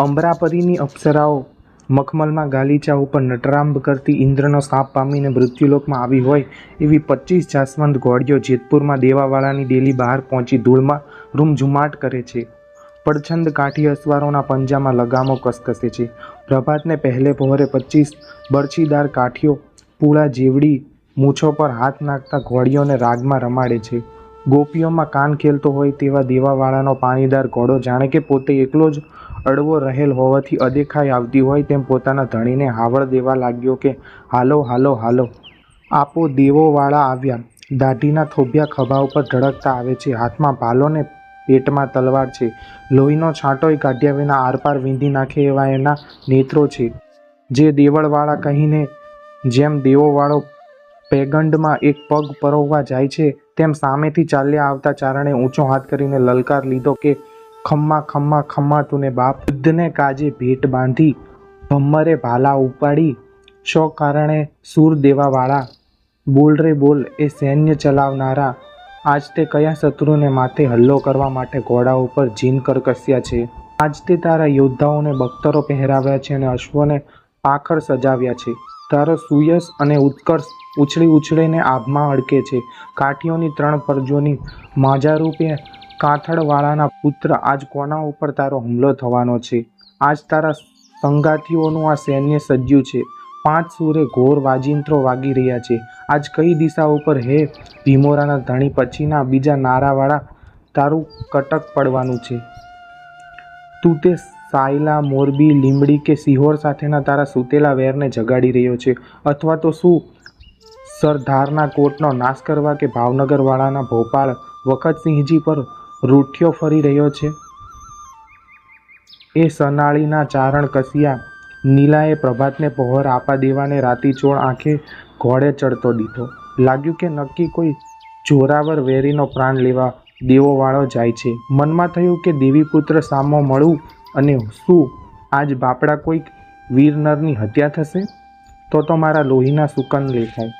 અંબરાપરીની અપ્સરાઓ મખમલમાં ગાલીચા ઉપર નટરાંબ કરતી ઇન્દ્રનો સાપ પામીને મૃત્યુલોકમાં આવી હોય એવી પચીસ જાસવંત ઘોડીઓ જેતપુરમાં દેવાવાળાની ડેલી બહાર પહોંચી ધૂળમાં રૂમઝુમાટ કરે છે. પડછંદ કાઠી અસવારોના પંજામાં લગામો કસકસે છે. પ્રભાતને પહેલે પહોરે પચીસ બરછીદાર કાઠીઓ પૂળા જેવડી મૂછો પર હાથ નાખતા ઘોડીઓને રાગમાં રમાડે છે. ગોપીઓમાં કાન ખેલતો હોય તેવા દેવાવાળાનો પાણીદાર ઘોડો જાણે કે પોતે એકલો જ અડવો રહેલ હોવાથી અદેખાઈ આવતી હોય તેમ પોતાના ધણીને હાવળ દેવા લાગ્યો કે, હાલો હાલો હાલો. આપો દેવોવાળા આવ્યા. દાઢીના થોભિયા ખભા ઉપર ધડકતા આવે છે. હાથમાં ભાલો ને પેટમાં તલવાર છે. લોહીનો છાંટોય કાઢ્યા વિના આરપાર વીંધી નાખે એવા એના નેત્રો છે. જે દેવળવાળા કહીને જેમ દેવોવાળો પેગંડમાં એક પગ પરોવવા જાય છે, તેમ સામેથી ચાલ્યા આવતા ચારણે ઊંચો હાથ કરીને લલકાર લીધો કે ખમ્મા ખમ્મા ખમ્મા તુને બાપ. બુદ્ધને કાજે ભેટ બાંધી ભમ્મરે ભાલા ઉપાડી. શો કારણે સૂર દેવાવાળા? બોલ રે બોલ, એ સૈન્ય ચલાવનારા. આજ તે કયા શત્રુને માથે હલ્લો કરવા માટે ઘોડા ઉપર જીન કરકસ્યા છે? આજ તે તારા યોદ્ધાઓને બખ્તરો પહેરાવ્યા છે અને અશ્વને પાખર સજાવ્યા છે. તારો સુયસ અને ઉત્કર્ષ ઉછળી ઉછળીને આભમાં અડકે છે. કાઠીઓની ત્રણ પરજોની માજારૂપે કાથડવાળાના પુત્ર, આજ કોના ઉપર તારો હુમલો થવાનો છે? આજ તારા સંગાથીઓનું આ સૈન્ય સજ્યું છે. પાંચ સૂરે ઘોર વાજિંત્રો વાગી રહ્યા છે. આજ કઈ દિશા ઉપર? હે ભીમોરાના ધણી, પછીના બીજા નારાવાળા તારું કટક પડવાનું છે. તું તે સાયલા, મોરબી, લીંબડી કે સિહોર સાથેના તારા સૂતેલા વેરને જગાડી રહ્યો છે. અથવા તો શું? સરદારના કોટનો નાશ કરવા કે ભાવનગરવાળાના ભોપાળ વખતસિંહજી પર રૂઠિયો ફરી રહ્યો છે. એ સનાળીના ચારણ કસિયા નીલાએ પ્રભાતને પહોર આપા દેવાને રાતીચોળ આંખે ઘોડે ચડતો દીધો. લાગ્યું કે નક્કી કોઈ જોરાવર વેરીનો પ્રાણ લેવા દેવોવાળો જાય છે. મનમાં થયું કે દેવીપુત્ર સામો મળું અને શું આજ બાપડા કોઈક વીરનરની હત્યા થશે? તો તો મારા લોહીના સુકન લેખાય.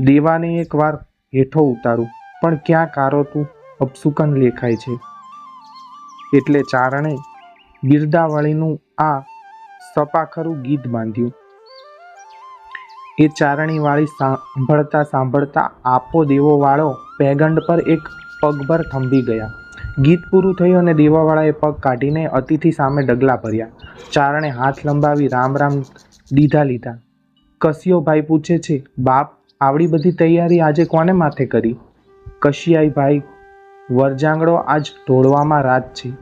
દેવાને એકવાર હેઠો ઉતારું. પણ ક્યાં કારો તું? અપસુકન લેખાય છે. એટલે ચારણે બિરદાવળીનું આ સપાખરું ગીત બાંધ્યું. એ ચારણીવાળી સાંભળતા સાંભળતા આપો દેવો વાળો પેગંડ પર એક પગભર થંભી ગયા. ગીત પૂરું થયું અને દેવાવાળાએ પગ કાઢીને અતિથિ સામે ડગલા ભર્યા. ચારણે હાથ લંબાવી રામ રામ દીધા લીધા. કસિયો ભાઈ પૂછે છે, બાપ, આવડી બધી તૈયારી આજે કોને માથે કરી? કશિયાઈ ભાઈ વરજાંગડો આજ ઢોળવામાં રાત છે.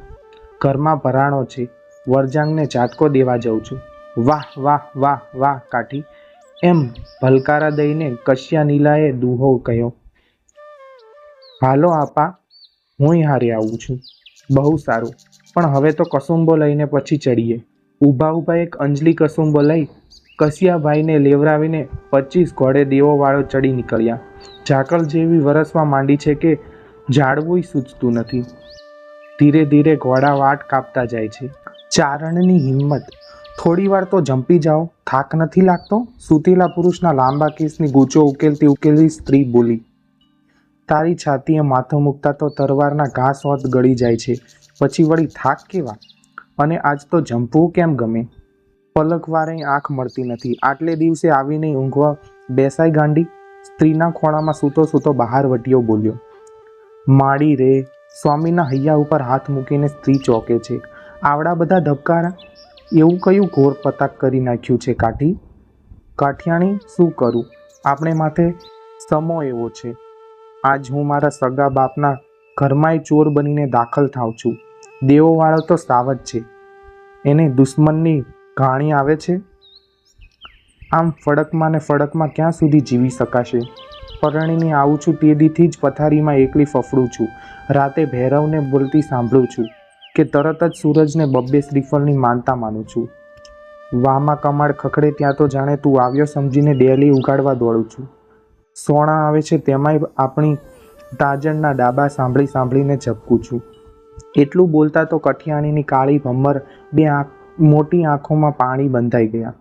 ઘરમાં ભરાણો છે. વરજાંગને ઝાટકો દેવા જાઉં છું. વાહ વાહ વાહ વાહ, કાઠી. એમ ભલકારા દઈને કશ્યા નીલાએ દુહો કહ્યો. હાલો આપા હું હારે આવું છું. બહુ સારું. પણ હવે તો કસુંબો લઈને પછી ચડીએ. ઊભા ઊભા એક અંજલી કસુંબો લઈ કસિયાભાઈને લેવરાવીને પચીસ ઘોડે દેવોવાળો ચડી નીકળ્યા. ઝાકળ જેવી વરસવા માંડી છે કે ઝાડવુંય સૂચતું નથી. ધીરે ધીરે ઘોડા વાટ કાપતા જાય છે. ચારણની હિંમત. થોડી વાર તો જંપી જાઓ. થાક નથી લાગતો? સૂતેલા પુરુષના લાંબા કેસની ગૂંચો ઉકેલતી ઉકેલતી સ્ત્રી બોલી. તારી છાતીએ માથો મૂકતા તો તરવારના ઘાસ હોત ગળી જાય છે. પછી વળી થાક કેવા? અને આજ તો જંપવું કેમ ગમે? પલકવારે આંખ મળતી નથી. આટલે દિવસે આવીને ઊંઘવા બેસાઈ ગાંડી? સ્ત્રીના ખોળામાં સૂતો સૂતો બહાર વટીયો બોલ્યો. માડી રે. સ્વામીના હૈયા ઉપર હાથ મૂકીને સ્ત્રી ચોકે છે. આવડા બધા ધબકારા. એવું કયું ઘોર પતાક કરી નાખ્યું છે કાઠી? કાઠિયાણી, શું કરું? આપણે માથે સમો એવો છે. આજ હું મારા સગા બાપના ઘરમાંય ચોર બનીને દાખલ થાઉં છું. દેવોવાળો તો સાવજ છે. એને દુશ્મનની ઘાણી આવે છે? આમ ફડકમાં ને ફડકમાં ક્યાં સુધી જીવી શકાશે? પરણીને આવું છું તે દીથી જ પથારીમાં એકલી ફફડું છું. રાતે ભૈરવને બોલતી સાંભળું છું કે તરત જ સૂરજને બબ્બે શ્રીફળની માનતા માનું છું. વામાં કમાડ ખખડે ત્યાં તો જાણે તું આવ્યો સમજીને ડેલી ઉગાડવા દોડું છું. સોણા આવે છે તેમાંય આપણી તાજણના ડાબા સાંભળી સાંભળીને ઝબકું છું. એટલું બોલતા તો કઠિયાણીની કાળી ભમર બે આંખ, મોટી આંખોમાં પાણી બંધાઈ ગયા.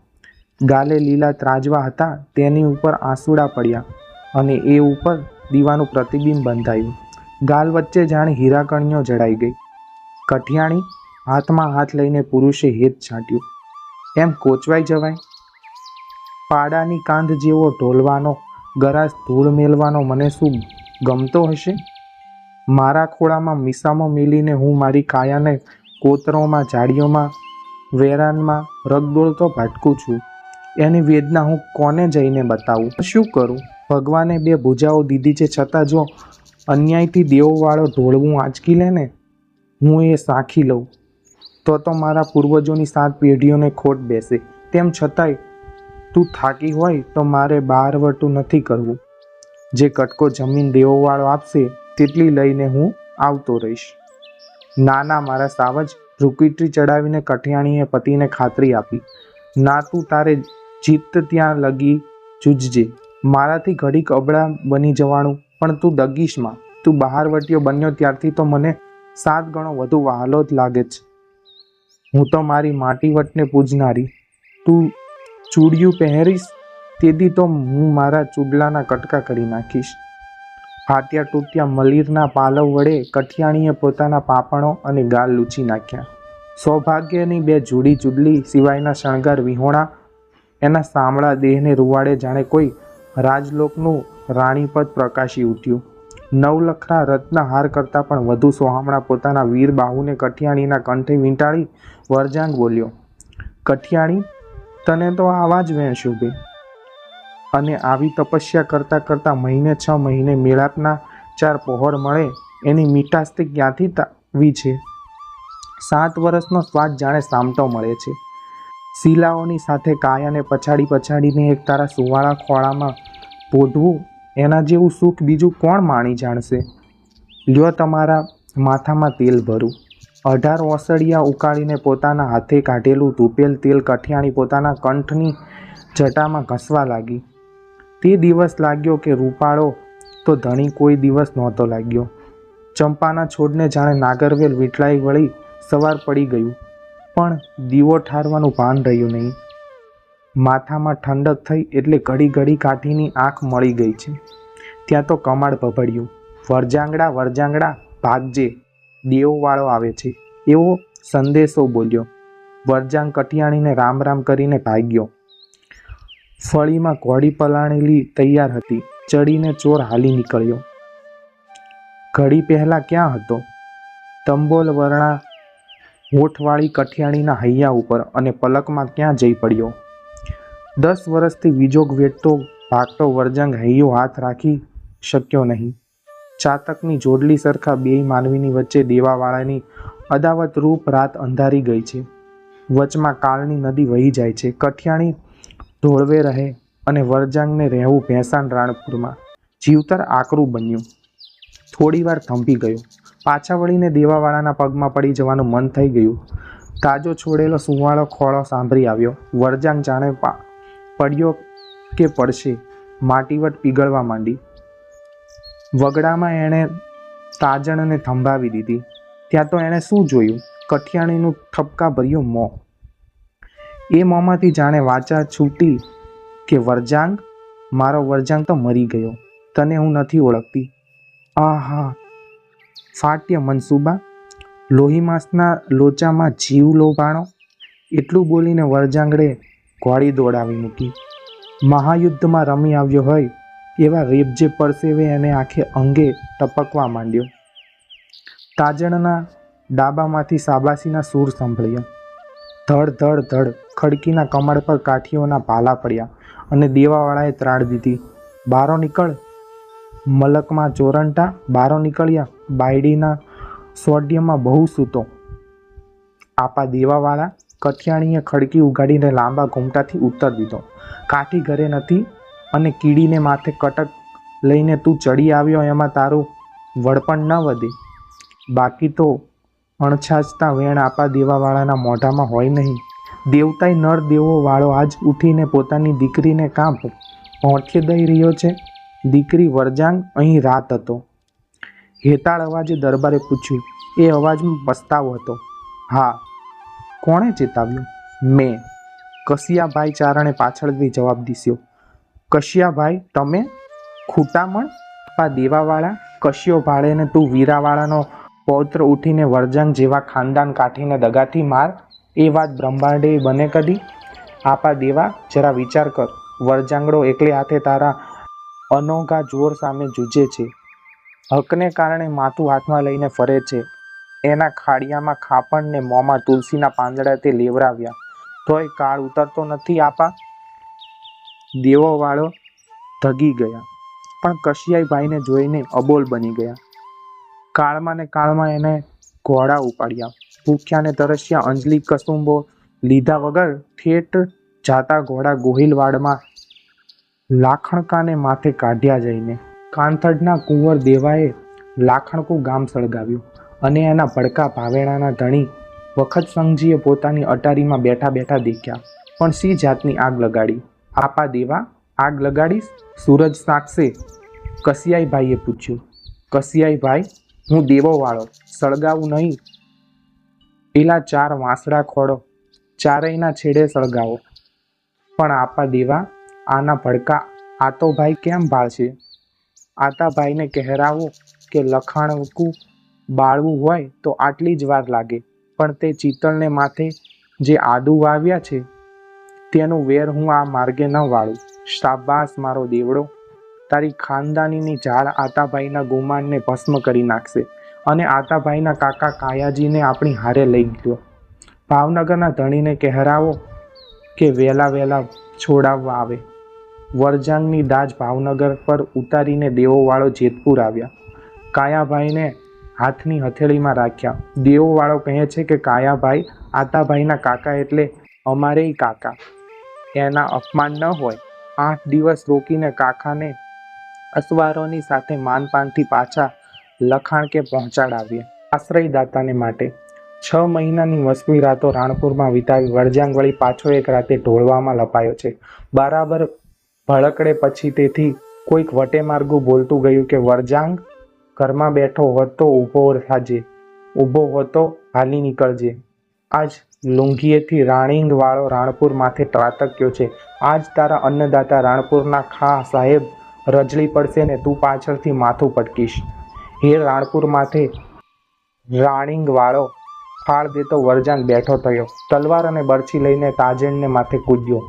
ગાલે લીલા ત્રાજવા હતા, તેની ઉપર આંસુડા પડ્યા. અને એ ઉપર દીવાનું પ્રતિબિંબ બંધાયું. ગાલ વચ્ચે જાણે હીરાકણીઓ જડાઈ ગઈ. કઠિયાણી હાથમાં હાથ લઈને પુરુષે હેત છાંટ્યું. એમ કોચવાઈ જવાય? પાડાની કાંધ જેવો ઢોલવાનો, ગરાસ ધૂળ મેલવાનો મને શું ગમતો હશે? મારા ખોળામાં મિસામો મેલીને હું મારી કાયાને કોતરોમાં ઝાડીઓમાં વેરાનમાં રગદોળતો ભટકું છું. એની વેદના હું કોને જઈને બતાવું? શું કરું? ભગવાને બે ભુજાઓ દીધી છે, છતાં જો અન્યાયથી દેવવાળો ઢોળવું આંચકી લે ને, હું એ સાખી લઉં. તો તો મારા પૂર્વજોની સાત પેઢીઓને ખોટ બેસે. તેમ છતાંય તું થાકી હોય તો મારે બહારવટું નથી કરવું. જે કટકો જમીન દેવોવાળો આપશે, તેટલી લઈને હું આવતો રહીશ. ના ના મારા સાવજ રૂકીટરી ચડાવીને કઠિયાણીએ પતિને ખાતરી આપી. ના તું તારે જીત ત્યાં લગી જૂજજે. મારાથી ઘડીક અબળા બની જવાનું, પણ તું દગીશમાં. તું બહારવટીયો બન્યો ત્યારથી તો મને સાત ગણો વધુ વહાલો જ લાગે છે. હું તો મારી માટીવટને પૂજનારી. તું ચૂડિયું પહેરીશ તેથી તો હું મારા ચૂડલાના કટકા કરી નાખીશ. ફાટ્યા તૂટ્યા મલીરના પાલવ વડે કઠિયાણીએ પોતાના પાપણો અને ગાલ લૂછી નાખ્યા. સૌભાગ્યની બે જુડી ચૂડલી સિવાયના શણગાર વિહોણા એના સાંભળા દેહને રૂવાડે જાણે કોઈ રાજલોકનું રાણીપદ પ્રકાશી ઉઠ્યું. નવલખરા રત્નહાર કરતાં પણ વધુ સોહામણા પોતાના વીર બાહુને કઠિયાણીના કંઠે વીંટાળી વરજાંગ બોલ્યો, કઠિયાણી, તને તો આવા જ વેણ શોભે. અને આવી તપસ્યા કરતાં કરતાં મહિને છ મહિને મેળાપના ચાર પહોર મળે, એની મીઠાસ્તી ક્યાંથી તાવી છે? સાત વર્ષનો સ્વાદ જાણે સામટો મળે છે. શીલાઓની સાથે કાયાને પછાડી પછાડીને એક તારા સુવાળા ખોળામાં પોઢવું, એના જેવું સુખ બીજું કોણ માણી જાણશે? લ્યો તમારા માથામાં તેલ ભરું. અઢાર ઓસડિયા ઉકાળીને પોતાના હાથે કાઢેલું તૂપેલ તેલ કઠિયાણી પોતાના કંઠની જટામાં ઘસવા લાગી. તે દિવસ લાગ્યો કે રૂપાળો તો ધણી કોઈ દિવસ નહોતો લાગ્યો. ચંપાના છોડને જાણે નાગરવેલ વીટલાઈ વળી સવાર પડી ગયું. પણ દીવો ઠારવાનું ભાન રહ્યું નહીં. માથામાં ઠંડક થઈ એટલે ઘડી ઘડી કાઠીની આંખ મળી ગઈ છે. ત્યાં તો કમાડ ભભડ્યું. વરજાંગડા વરજાંગડા, ભાગજે, દેવવાળો આવે છે. એવો સંદેશો બોલ્યો. વરજાંગ કટિયાણીને રામ રામ કરીને ભાગ્યો. ફળીમાં ઘોડી પલાણેલી તૈયાર હતી. ચડીને ચોર હાલી નીકળ્યો. ઘડી પહેલા ક્યાં હતો? તંબોલ વર્ણા હોઠવાળી કઠિયાણીના હૈયા ઉપર અને પલકમાં ક્યાં જઈ પડ્યો? દસ વર્ષથી વિજોગ વેઠતો ભાગતો વરજંગ હૈયો હાથ રાખી શક્યો નહીં. ચાતકની જોડલી સરખા બે માનવીની વચ્ચે દેવાવાળાની અદાવત રૂપ રાત અંધારી ગઈ છે. વચમાં કાળની નદી વહી જાય છે. કઠિયાણી ઢોળવે રહે અને વરજાંગને રહેવું ભેંસાણ રાણપુરમાં. જીવતર આકરું બન્યું. થોડીવાર થંભી ગયો. પાછા વળીને દેવાવાળાના પગમાં પડી જવાનું મન થઈ ગયું. તાજો છોડેલો સુવાળો ખોળો સાંભળી આવ્યો. વરજાંગ જાણે પડ્યો કે પડશે? માટીવટ પીગળવા માંડી. વગડામાં એણે તાજણને થંભાવી દીધી. ત્યાં તો એણે શું જોયું? કઠિયાણીનું ઠપકા ભર્યું મોં. એ મોંમાંથી જાણે વાચા છૂટી કે વરજાંગ? મારો વરજાંગ તો મરી ગયો. તને હું નથી ઓળખતી. આહા ફાટ્ય મનસુબા, લોહી માંસના લોચામાં જીવ લોભાણો, એટલું બોલીને વરજાંગડે ઘોડી દોડાવી મૂકી. મહાયુદ્ધમાં રમી આવ્યો હોય એવા રેબજે પરસેવે એને આંખે અંગે ટપકવા માંડ્યો. તાજણના ડાબામાંથી સાબાસીના સૂર સંભળ્યા. ધડ ધડ ધડ ખડકીના કમળ પર કાઠીઓના ભાલા પડ્યા અને દેવાવાળાએ ત્રાણ દીધી. બારો નીકળ. મલકમાં ચોરંટા. બારો નીકળ્યા. બાયડીના સોડિયમમાં બહુ સૂતો. આપા દેવાવાળા કઠિયાણીએ ખડકી ઉગાડીને લાંબા ઘૂમટાથી ઉત્તર દીધો. કાઠી ઘરે નથી અને કીડીને માથે કટક લઈને તું ચડી આવ્યો એમાં તારું વડપણ ન વધે. બાકી તો અણછાજતા વેણ આપા દેવાવાળાના મોઢામાં હોય નહીં. દેવતાય નર દેવો વાળો આજ ઉઠીને પોતાની દીકરીને કાં પહોંચે દઈ રહ્યો છે. દીકરી વરજાંગ અહીં રાત હતો. હેતાળ અવાજે દરબારે પૂછ્યું, એ અવાજમાં પસ્તાવો હતો. હા. કોણે ચેતાવ્યું? મેં. કશિયાભાઈ ચારણે પાછળથી જવાબ દીસ્યો કશિયાભાઈ તમે? ખૂટામણ? પા દેવાવાળા? કશિયો ભાડેને તું વીરાવાળાનો પૌત્ર ઉઠીને વરજાંગ જેવા ખાનદાન કાઠીને દગાથી માર? એ વાત બ્રહ્માંડે બને કદી? આપા દેવા, જરા વિચાર કર. વરજાંગડો એકલે હાથે તારા અનોઘા જોર સામે જૂજે છે. હકને કારણે માથું હાથમાં લઈને ફરે છે. એના ખાડિયામાં ખાપણ ને મોંમાં તુલસીના પાંદડા તે લેવરાવ્યા. તોય કાળ ઉતરતો નથી, આપા. દેવો વાળો ધગી ગયા. પણ કશિયાઈ ભાઈને જોઈને અબોલ બની ગયા. કાળમાં ને કાળમાં એને ઘોડા ઉપાડ્યા. ભૂખ્યાને તરસ્યા, અંજલિ કસુંબો લીધા વગર ઠેઠ જાતા ઘોડા ગોહિલવાડમાં લાખણકાને માથે કાઢ્યા જઈને. કાંથડના કુંવર દેવાએ લાખણકું ગામ સળગાવ્યું અને એના ભડકા ભાવેણાના ધણી વખત સંઘજીએ પોતાની અટારીમાં બેઠા બેઠા દેખ્યા. પણ સી જાતની આગ લગાડી. આપા દેવા, આગ લગાડીશ? સૂરજ સાક્ષે કસિયાઈભાઈએ પૂછ્યું. કસિયાઈભાઈ, હું દેવો વાળો સળગાવું નહીં. પેલા ચાર વાંસડા ખોડો ચારેયના છેડે સળગાવો. પણ આપા દેવા, આના ભડકા આતો ભાઈ કેમ બાળશે આતા ભાઈને કહેરાવો કે લખાણકું બાળવું હોય તો આટલી જ વાર લાગે. પણ તે ચિતળને માથે જે આદુ વાવ્યા છે, તેનું વેર હું આ માર્ગે ન વાળું. શાબાસ મારો દેવડો. તારી ખાનદાનીની ઝાડ આતાભાઈના ગુમાનને ભસ્મ કરી નાખશે અને આતાભાઈના કાકા કાયાજીને આપણી હારે લઈ ગયો. ભાવનગરના ધણીને કહેરાવો કે વહેલા વહેલા છોડાવવા આવે. વરજાંગની દાજ ભાવનગર પર ઉતારીને દેવોવાળો જેતપુર આવ્યા. કાયાભાઈને હાથની હથેળીમાં રાખ્યા. દેવોવાળો કહે છે કે, કાયાભાઈ, આતાભાઈના કાકા એટલે અમારેય કાકા. એના અપમાન ન હોય. આઠ દિવસ રોકીને કાકાને અસવારોની સાથે માનપાનથી પાછા લખાણ કે પહોંચાડાવ્યા. આશ્રયદાતાને માટે છ મહિનાની વસમી રાતો રાણપુરમાં વિતાવી વરજાંગ વળી પાછો એક રાતે ઢોળવામાં લપાયો છે. બરાબર ભળકડે પછી તેથી કોઈક વટે માર્ગું બોલતું ગયું કે, વરજાંગ, ઘરમાં બેઠો હોત ઊભો થાજે ઊભો હોતો હાલી નીકળજે. આજ લુંઘીએથી રાણીંગ વાળો રાણપુર માથે ત્રાટક્યો છે. આજ તારા અન્નદાતા રાણપુરના ખા સાહેબ, રજળી પડશે ને તું પાછળથી માથું પટકીશ. હે રાણપુર માથે રાણીંગ વાળો ફાળ દેતો વરજાંગ બેઠો થયો. તલવાર અને બરછી લઈને તાજેણને માથે કૂદ્યો.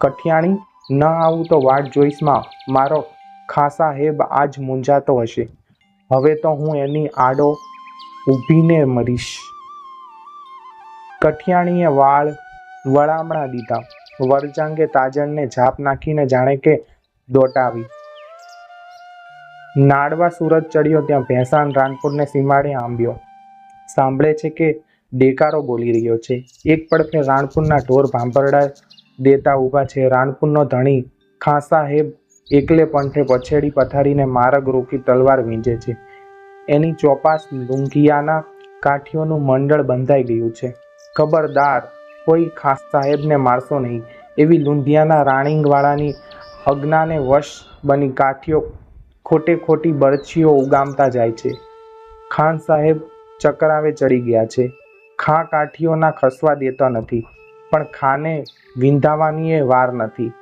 કઠિયાણી ન આવું તો વાટ જોઈશમાં. મારો ખાસા હેબ આજ મૂંઝાતો હશે. હવે તો હું એની આડો ઊભીને મરીશ. કઠિયાણીએ વાળ વળામણા દીધા. વરજાંગે તાજણને ઝાપ નાખીને જાણે કે દોટાવી. નાડવા સુરત ચડ્યો ત્યાં ભેંસાણ રાણપુરને સીમાડે આંબ્યો. સાંભળે છે કે ડેકારો બોલી રહ્યો છે. એક પડખે રાણપુરના ઢોર ભાંભરડા દેતા ઊભા છે. રાણપુરનો ધણી ખાં સાહેબ એકલે પંથે પછેડી પથારીને મારગ રોકી તલવાર વીંજે છે. એની ચોપાસ લુંઘિયાના કાઠીઓનું મંડળ બંધાઈ ગયું છે. ખબરદાર, કોઈ ખાસ સાહેબને મારશો નહીં. એવી લુંધિયાના રાણીંગવાળાની અજ્ઞાને વશ બની કાઠીઓ ખોટે ખોટી બરછીઓ ઉગામતા જાય છે. ખાન સાહેબ ચકરાવે ચડી ગયા છે. ખા કાઠીઓના ખસવા દેતા નથી. પણ ખાને વિંધાવાની એ વાર નથી.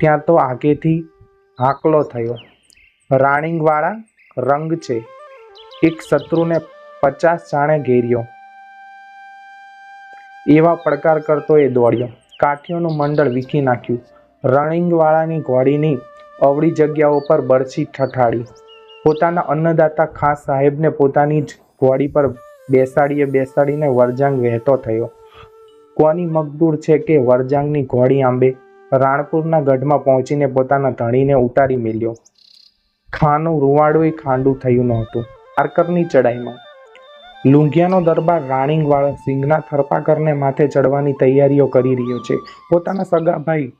ત્યાં તો આગેથી હાકલો થયો. રાણીંગવાળા રંગ છે. એક શત્રુને પચાસ જાણે ઘેર્યો. એવા પડકાર કરતો એ દોડ્યો. કાઠીઓનું મંડળ વીખી નાખ્યું. રણિંગવાળાની ઘોડીની અવળી જગ્યાઓ પર બરછી ઠઠાડી પોતાના અન્નદાતા ખાસ સાહેબને પોતાની જ ઘોડી પર બેસાડીએ બેસાડીને વરજાંગ વહેતો થયો. કોની મગદૂર છે કે વરજાંગની ઘોડી આંબે રાણપુરના ગઢમાં પહોંચીને પોતાના ધણીને ઉતારી મેલ્યો. ખાનું રૂવાડું ખાંડું થયું નહોતું. આરકરની ચડાઈમાં લુંઘિયાનો દરબાર રાણીંગવાળો સિંહના થરપાકરને માથે ચડવાની તૈયારીઓ કરી રહ્યો છે. પોતાના સગા ભાઈ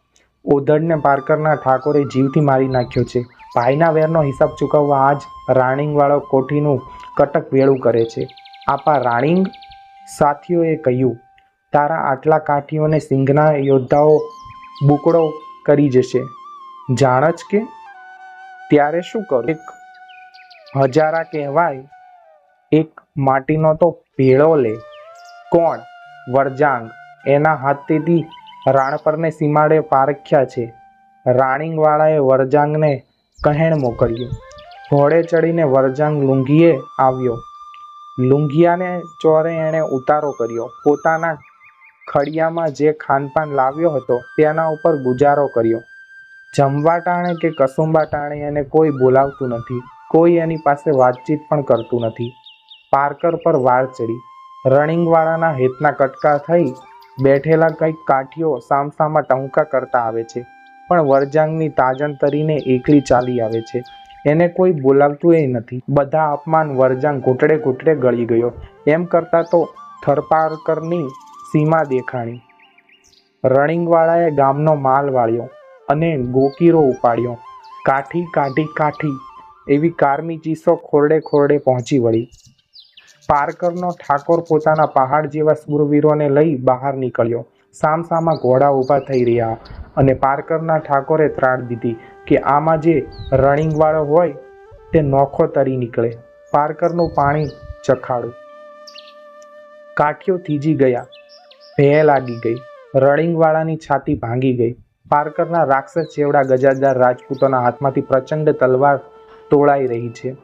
ઓધડને પારકરના ઠાકોરે જીવથી મારી નાખ્યો છે. ભાઈના વેરનો હિસાબ ચૂકવવા આજ રાણીંગવાળો કોઠીનું કટક વેળું કરે છે. આપા રાણીંગ સાથીઓએ કહ્યું તારા આટલા કાઠીઓને સિંઘના યોદ્ધાઓ બુકડો કરી જશે. જાણ જ કે? ત્યારે શું કરું? એક હજારા કહેવાય, એક માટીનો તો ભેળો લે. કોણ? વરજાંગ. એના હાથેથી રાણપરને સીમાડે પારખ્યા છે. રાણીંગવાળાએ વરજાંગને કહેણ મોકલ્યું. ઘોડે ચડીને વરજાંગ લુંઘીએ આવ્યો. લુંઘિયાને ચોરે એણે ઉતારો કર્યો. પોતાના ખડિયામાં જે ખાનપાન લાવ્યો હતો, તેના ઉપર ગુજારો કર્યો. જમવા ટાણે કે કસુંબા ટાણે એને કોઈ બોલાવતું નથી, કોઈ એની પાસે વાતચીત પણ કરતું નથી. પાર્કર પર વાળ ચડી. રણિંગવાળાના હેતના કટકા થઈ બેઠેલા કંઈક કાઠીઓ સામસામાં ટંકા કરતા આવે છે, પણ વરજાંગની તાજણ તરીને એકલી ચાલી આવે છે. એને કોઈ બોલાવતું એ નથી. બધા અપમાન વરજાંગ ઘૂંટડે ઘૂંટડે ગળી ગયો. એમ કરતા તો થરપારકરની સીમા દેખાણી. રણિંગવાળાએ ગામનો માલ વાળ્યો અને ગોકીરો ઉપાડ્યો. કાઠી કાઢી કાઠી એવી કારમી ચીસો ખોરડે ખોરડે પહોંચી વળી. પારકરનો ઠાકોર પોતાના પહાડ જેવા સુરવીરોને લઈ બહાર નીકળ્યો. સામસામા ઘોડા ઊભા થઈ રહ્યા અને પારકરના ઠાકોરે ત્રાડ દીધી કે આમાં જે રણિંગવાળો હોય તે નોખો તરી નીકળે. પારકરનું પાણી ચખાડું કાઠીઓ થીજી ગયા. ભે લાગી ગઈ. રણિંગવાળાની છાતી ભાંગી ગઈ. પારકરના રાક્ષસ જેવડા ગજાદાર રાજપૂતોના હાથમાંથી પ્રચંડ તલવાર તોળાઈ રહી છે.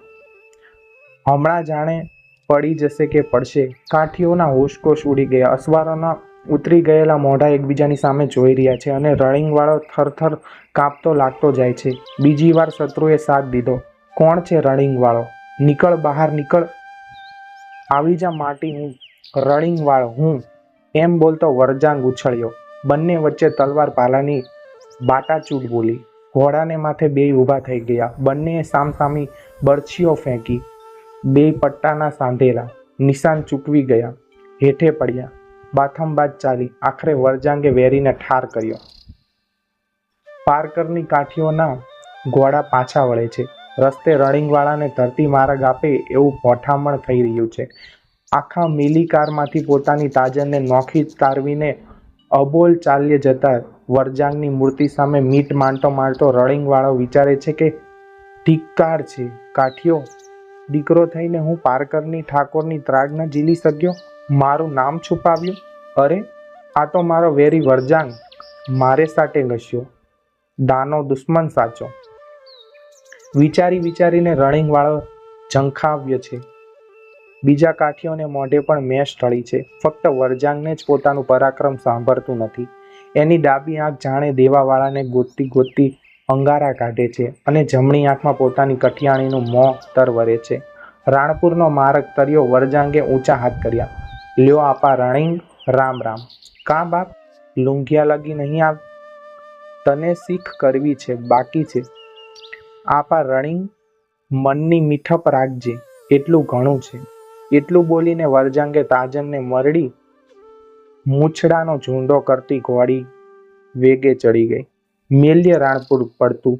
હમણાં જાણે પડી જશે કે પડશે. કાઠીઓના હોશકોશ ઉડી ગયા. અસવારોના ઉતરી ગયેલા મોઢા એકબીજાની સામે જોઈ રહ્યા છે અને રણિંગવાળો થરથર કાંપતો લાગતો જાય છે. બીજી વાર શત્રુએ સાથ દીધો. કોણ છે રણિંગવાળો નીકળ બહાર નીકળ. આવી જા માટી હું. રણિંગવાળો હું. એમ બોલતો વરજાંગ ઉછળ્યો. બંને વચ્ચે તલવાર ભાલાની બાટાચૂટ બોલી. ઘોડાને માથે બે ઊભા થઈ ગયા. બંનેએ સામસામી બરછીઓ ફેંકી. બે પટ્ટાના સાંધેલા નિશાન ચૂકવી ગયા. હેઠે પડ્યા. બાથમબાદ ચાલી. આખરે વરજાંગે વેરીને ઠાર કર્યો. પારકરની કાઠીઓના ઘોડા પાછા વળે છે. રસ્તે રણિંગવાળાને ધરતી માર્ગ આપે એવું પોઠામણ થઈ રહ્યું છે. આખા મિલી કારમાંથી પોતાની તાજરને નોખી તારવીને અબોલ ચાલ્ય જતા વરજાંગની મૂર્તિ સામે મીટ માંડતો મારતો રણિંગવાળો વિચારે છે કે ધિક્કાર છે. કાઠિયો, દીકરો થઈને હું પારકરની ઠાકોરની ત્રાગ ન ઝીલી શક્યો મારું નામ છુપાવ્યું? અરે, આ તો મારો વેરી વરજાંગ મારે સાટે ઘસ્યો. દાનો દુશ્મન સાચો. વિચારી વિચારીને રણિંગવાળો ઝંખાવ્યો છે. બીજા કાઠીઓને મોઢે પણ મેષ ઢળી છે. ફક્ત વરજાંગને જ પોતાનું પરાક્રમ સાંભળતું નથી. એની ડાબી આંખ જાણે દેવાવાળાને ગોતતી ગોતતી અંગારા કાઢે છે અને જમણી આંખમાં પોતાની કઠિયાણીનું મોં તરવરે છે. રાણપુરનો માર્ગ તર્યો વરજાંગે ઊંચા હાથ કર્યા. લ્યો આપા રણિંગ, રામ રામ. કાં બાપ? લુંઘિયા લગી નહીં આવ. તને શીખ કરવી છે, બાકી છે. આપા રણિંગ, મનની મીઠપ રાખજે, એટલું ઘણું છે. એટલું બોલીને વરજાંગે તાજનને મરડી મૂછડાનો ઝૂંડો કરતી ઘોડી વેગે ચડી ગઈ. મેલ્ય રાણપુર પડતું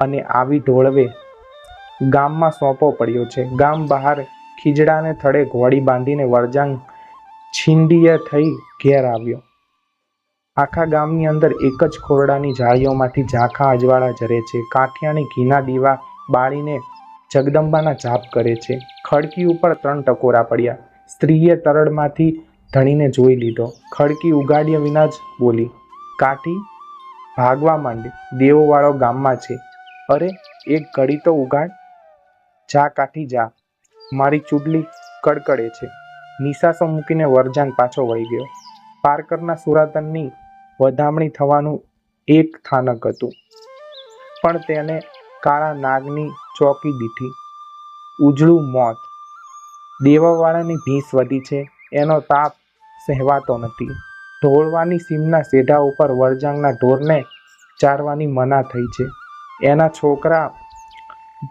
અને આવી ઢોળવે ગામમાં સોંપો પડ્યો છે. ગામ બહાર ખીજડાને થડે ઘોડી બાંધીને વરજાંગ છીંડીએ થઈ ઘેર આવ્યો. આખા ગામની અંદર એક જ ખોરડાની જાળીઓમાંથી ઝાંખા અજવાળા જરે છે. કાઠિયાની ઘીના દીવા બાળીને જગદંબાના જાપ કરે છે. ખડકી ઉપર ત્રણ ટકોરા પડ્યા. સ્ત્રીએ તરડમાંથી ધણીને જોઈ લીધો. ખડકી ઉગાડ્યા વિના જ બોલી કાઠી ભાગવા માંડી. દેવોવાળો ગામમાં છે. અરે, એક ઘડી તો ઉગાડ. જા કાઠી જા. મારી ચૂડલી કડકડે છે. નિશાસો મૂકીને વરજાન પાછો વળી ગયો. પારકરના સુરાતનની વધામણી થવાનું એક સ્થાનક હતું. પણ તેને કાળા નાગની ચોકી દીઠી ઉજળું મોત. દેવાવાળાની ભીંસ વધી છે, એનો તાપ સહેવાતો નથી. ઢોળવાની સીમના સેઢા ઉપર વરજાંગના ઢોરને ચારવાની મના થઈ છે. એના છોકરા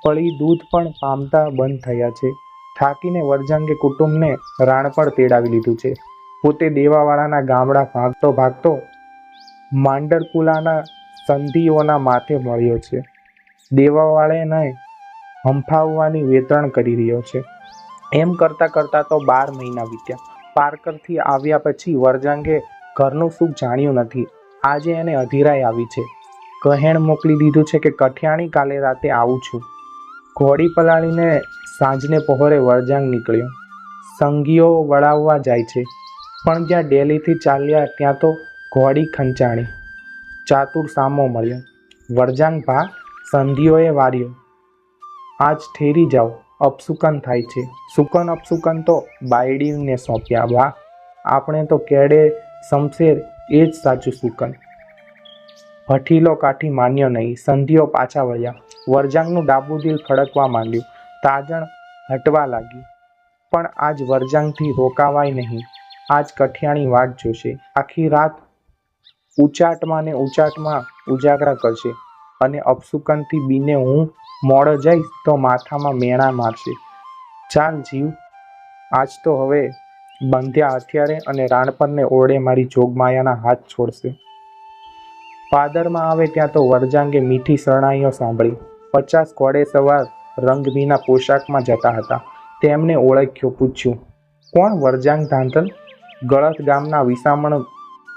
પળી દૂધ પણ પામતા બંધ થયા છે. થાકીને વરજાંગે કુટુંબને રાણ પણ તેડાવી લીધું છે. પોતે દેવાવાળાના ગામડા ભાગતો ભાગતો માંડરકુલાના સંધિઓના માથે મળ્યો છે. દેવાવાળાને હંફાવવાની વેતરણ કરી રહ્યો છે. એમ કરતાં કરતાં તો બાર મહિના વીત્યા. પાર્કરથી આવ્યા પછી વરજાંગે ઘરનું સુખ જાણ્યું નથી. આજે એને અધીરાઈ આવી છે. કહેણ મોકલી દીધું છે કે, કઠિયાણી કાલે રાતે આવું છું. ઘોડી પલાળીને સાંજને પહોરે વરજાંગ નીકળ્યો. સંગીઓ વળાવવા જાય છે. પણ જ્યાં ડેલીથી ચાલ્યા ત્યાં તો ઘોડી ખંચાણી. ચાતુર સામો મળ્યો. વરજાંગ ભા સંધિઓએ વાર્યો આજ ઠેરી જાઓ. અપસુકન થાય છે. સુકન અપસુકન તો બાયડીને સોંપ્યા. વાહ! આપણે તો કેડે શમશેર એ જ સાચું સુકન ભઠીલો કાઠી માન્યો નહીં. સંધિઓ પાછા વળ્યા. વરજાંગનું ડાબુ દિલ ખડકવા માંડ્યું. તાજણ હટવા લાગી. પણ આજ વરજાંગથી રોકાવાય નહીં. આજ કઠિયાણી વાટ જોશે. આખી રાત ઉચાટમાં ને ઉચાટમાં ઉજાગરા કરશે. અને અપસુકનથી બીને હું મોડો જઈશ તો માથામાં મેણા મારશે. ચાલ જીવ, આજ તો હવે બંધ્યા હથિયારે અને રાણપરને ઓરડે મારી જોગમાયાના હાથ છોડશે. પાદરમાં આવે ત્યાં તો વરજાંગે મીઠી શરણાઈઓ સાંભળી. પચાસ ઘોડે સવાર રંગભીના પોશાકમાં જતા હતા. તેમને ઓળખ્યો, પૂછ્યું, કોણ વરજાંગ ધાંધલ ગળત ગામના વિસામણ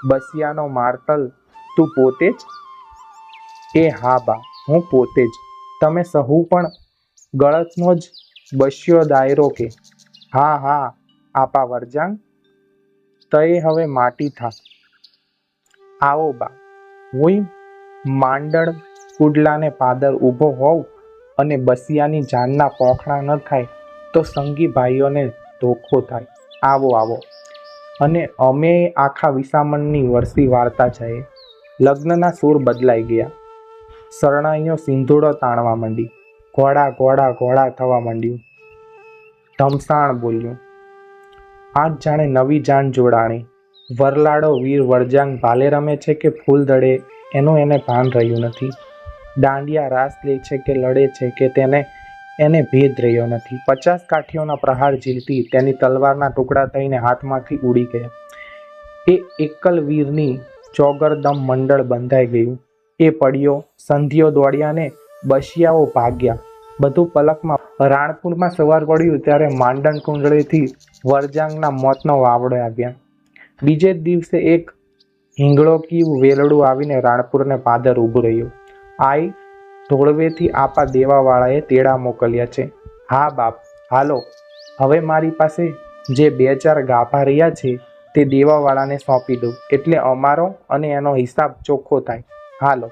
બસિયાનો માર્તલ તું પોતે જ? એ હા બા, હું પોતે જ. તમે સહુ પણ ગળતનો જ બસ્યો દાયરો કે, હા હા, આપા વરજાંગ, તય હવે માટી થા. આવો બા હું માંડળ કુડલાને પાદર ઊભો હોઉં અને બસિયાની જાનના પોખણા ન થાય તો સંગી ભાઈઓને ધોખો થાય. આવો આવો. અને અમે આખા વિસામણની વરસી વાર્તા જઈએ લગ્નના સૂર બદલાઈ ગયા. શરણાઈઓ સિંધુડો તાણવા માંડી. ઘોડા ઘોડા ઘોડા થવા માંડ્યું. ધમસાણ બોલ્યું. આજ જાણે નવી જાન જોડાણી. વરલાડો, વીર, વરજાંગ ભાલે રમે છે કે ફૂલ દડે, એનું એને ભાન રહ્યું નથી. દાંડિયા રાસ લે છે કે લડે છે કે તેને, એને ભેદ રહ્યો નથી. પચાસ કાઠીઓના પ્રહાર ઝીલતી તેની તલવારના ટુકડા થઈને હાથમાંથી ઉડી ગયા. એ એકલ વીરની ચોગરદમ મંડળ બંધાઈ ગયું. એ પડ્યો સંધિઓ દોડ્યા ને બસિયાઓ ભાગ્યા. બધું પલકમાં રાણપુરમાં સવાર પડ્યું ત્યારે માંડણ કુંડળીથી વરજાંગના મોતનો વાવડો આવ્યા. બીજે દિવસે એક હિંગળો કીવું વેલડું આવીને રાણપુરને પાદર ઊભું રહ્યું. આઈ, ધોળવેથી આપા દેવાવાળાએ તેડા મોકલ્યા છે. હા, બાપ, હાલો. હવે મારી પાસે જે બે ચાર ગાભા રહ્યા છે, તે દેવાવાળાને સોંપી દઉં. એટલે અમારો અને એનો હિસાબ ચોખ્ખો થાય. હાલો.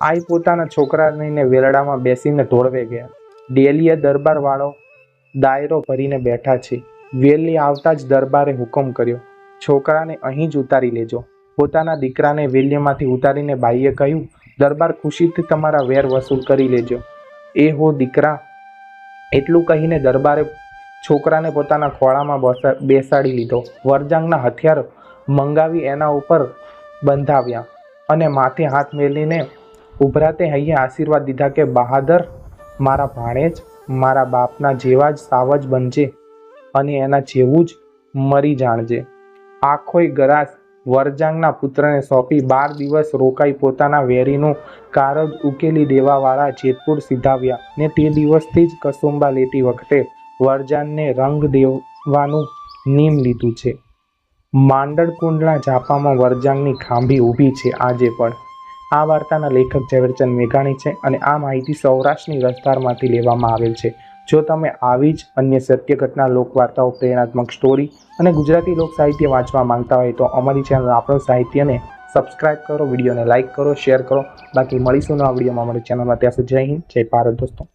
આઈ પોતાના છોકરાને વેલડામાં બેસીને ઢોળવે ગયા. ડેલીએ દરબારવાળો દાયરો ભરીને બેઠા છે. વેલી આવતા જ દરબારે હુકમ કર્યો. છોકરાને અહીં જ ઉતારી લેજો. પોતાના દીકરાને વેલ્યમાંથી ઉતારીને બાઈએ કહ્યું, દરબાર ખુશીથી તમારા વેર વસૂલ કરી લેજો. એ હો દીકરા. એટલું કહીને દરબારે છોકરાને પોતાના ખોળામાં બસા- બેસાડી લીધો. વરજાંગના હથિયાર મંગાવી એના ઉપર બંધાવ્યા. અને માથે હાથ મેલીને ઉભરાતે હૈયે આશીર્વાદ દીધા કે, બહાદર, મારા ભાણેજ મારા બાપના જેવા જ સાવજ બનજે અને એના જેવું જ મરી જાણજે. આખોય ગરાસ વરજાંગના પુત્રને સોંપી બાર દિવસ રોકાઈ પોતાના વેરીનું કારજ ઉકેલી દેવાવાળા જેતપુર સીધાવ્યા ને તે દિવસથી જ કસુંબા લેતી વખતે વરજાનને રંગ દેવાનું નીમ લીધું છે. માંડળ કુંડના ઝાપામાં વરજાંગની ખાંભી ઊભી છે આજે પણ. આ વાર્તાના લેખક ઝવેરચંદ મેઘાણી છે અને આ માહિતી સૌરાષ્ટ્રની રસધારમાંથી લેવામાં આવેલ છે. જો તમે આવી જ અન્ય સત્ય ઘટના, લોકવાર્તાઓ, પ્રેરણાત્મક સ્ટોરી અને ગુજરાતી લોક સાહિત્ય વાંચવા માંગતા હોય તો અમારી ચેનલ આપણો સાહિત્યને સબસ્ક્રાઇબ કરો, વિડીયોને લાઇક કરો, શેર કરો. બાકી મળીશું નવા વિડીયોમાં. અમારી ચેનલમાં ત્યાં સુધી જય હિન્દ, જય ભારત દોસ્તો.